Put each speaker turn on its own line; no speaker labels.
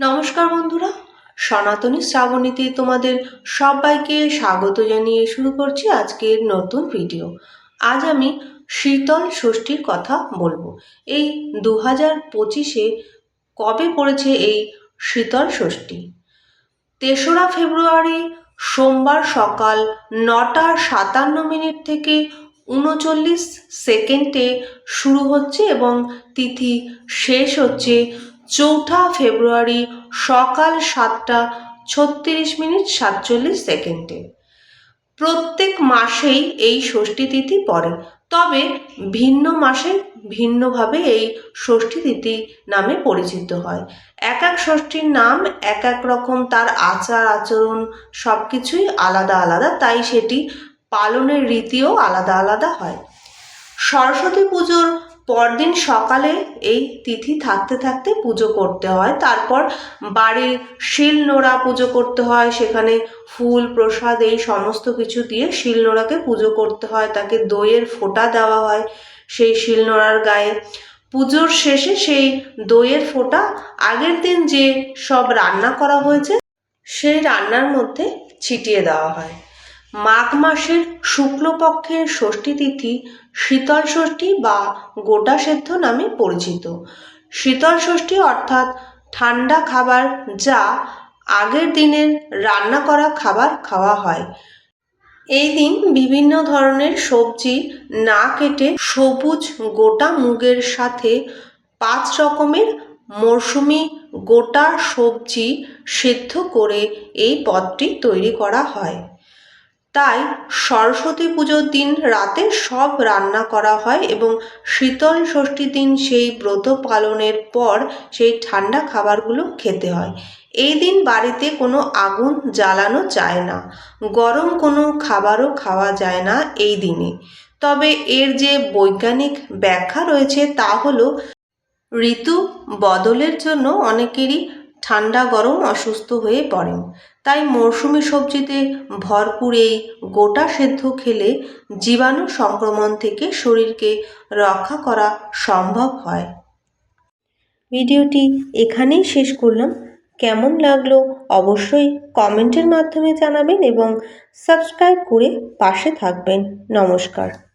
নমস্কার বন্ধুরা, সনাতনী শ্রাবণীতে তোমাদের সবাইকে স্বাগত জানিয়ে শুরু করছি আজকের নতুন ভিডিও আজ আমি শীতল ষষ্ঠীর কথা বলব। এই দু হাজার পঁচিশে কবে পড়েছে এই শীতল ষষ্ঠী? তেসরা ফেব্রুয়ারি, সোমবার সকাল নটা সাতান্ন মিনিট থেকে উনচল্লিশ সেকেন্ডে শুরু হচ্ছে এবং তিথি শেষ হচ্ছে চৌঠা ফেব্রুয়ারি সকাল সাতটা ছত্রিশ মিনিট সাতচল্লিশ সেকেন্ডে। প্রত্যেক মাসেই এই ষষ্ঠী তিথি পড়ে, তবে ভিন্ন মাসে ভিন্নভাবে এই ষষ্ঠী তিথি নামে পরিচিত হয়। এক এক ষষ্ঠীর নাম, এক এক রকম তার আচার, আচরণ সব কিছুই আলাদা আলাদা, তাই সেটি পালনের রীতিও আলাদা আলাদা হয়। সরস্বতী পুজোর পরদিন সকালে এই তিথি থাকতে থাকতে পুজো করতে হয়। তারপর বাড়ির শিল নোড়া পুজো করতে হয়, সেখানে ফুল, প্রসাদ এই সমস্ত কিছু দিয়ে শিল নোড়াকে পুজো করতে হয়। তাকে দইয়ের ফোঁটা দেওয়া হয় সেই শিল নোড়ার গায়ে। পুজোর শেষে সেই দইয়ের ফোঁটা আগের দিন যে সব রান্না করা হয়েছে, সেই রান্নার মধ্যে ছিটিয়ে দেওয়া হয়। মাঘ মাসের শুক্লপক্ষের ষষ্ঠী তিথি শীতল ষষ্ঠী বা গোটা সেদ্ধ নামে পরিচিত। শীতল ষষ্ঠী অর্থাৎ ঠান্ডা খাবার যা আগের দিনের রান্না করা খাবার খাওয়া হয়। এই দিন বিভিন্ন ধরনের সবজি না কেটে সবুজ গোটা মুগের সাথে পাঁচ রকমের মরশুমি গোটা সবজি সেদ্ধ করে এই পদটি তৈরি করা হয়। তাই সরস্বতী পুজোর দিন রাতে সব রান্না করা হয় এবং শীতল ষষ্ঠীর দিন সেই ব্রত পালনের পর সেই ঠান্ডা খাবারগুলো খেতে হয়। এই দিন বাড়িতে কোনো আগুন জ্বালানো যায় না। গরম কোনো খাবারও খাওয়া যায় না এই দিনে। তবে এর যে বৈজ্ঞানিক ব্যাখ্যা রয়েছে তা হলো, ঋতু বদলের জন্য অনেকেরই ঠান্ডা গরম অসুস্থ হয়ে পড়েন। তাই মরশুমি সবজিতে ভরপুর এই গোটা সেদ্ধ খেলে জীবাণু সংক্রমণ থেকে শরীরকে রক্ষা করা সম্ভব হয়। ভিডিওটি এখানেই শেষ করলাম। কেমন লাগল অবশ্যই কমেন্টের মাধ্যমে জানাবেন এবং সাবস্ক্রাইব করে পাশে থাকবেন। নমস্কার।